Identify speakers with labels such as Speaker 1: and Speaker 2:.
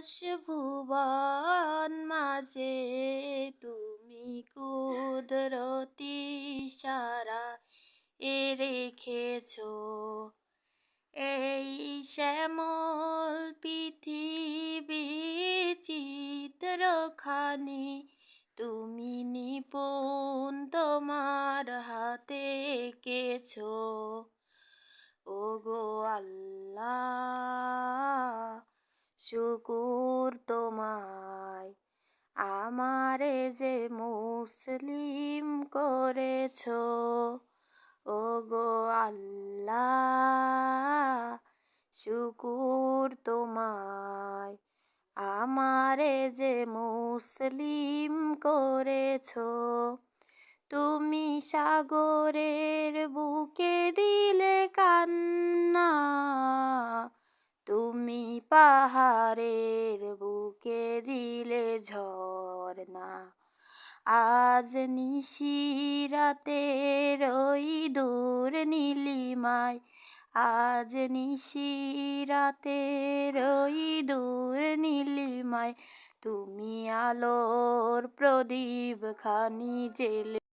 Speaker 1: আকাশ ভুবন মাঝে তুমি কুদরতি সারা এ রেখেছ। এই শ্যামল পৃথিবী চিত্রখানি, তুমি নিপুণ তোমার হাতে এঁকেছো। ও গো আল্লাহ শুকুর তোমায়। আমারে যে মুসলিম করেছ ও গো আল্লাহ, শুকুর তোমায়। আমারে যে মুসলিম করেছ, তুমি সাগরের বুকে দিলে কান্না তুমি পাহাড়ের বুকে দিলে ঝর্ণা। আজ নিশিরাতে রই দূর নীলিমায়। আজ নিশিরাতে রই দূর নীলিমায়। তুমি আলোর প্রদীপ খানি জেলে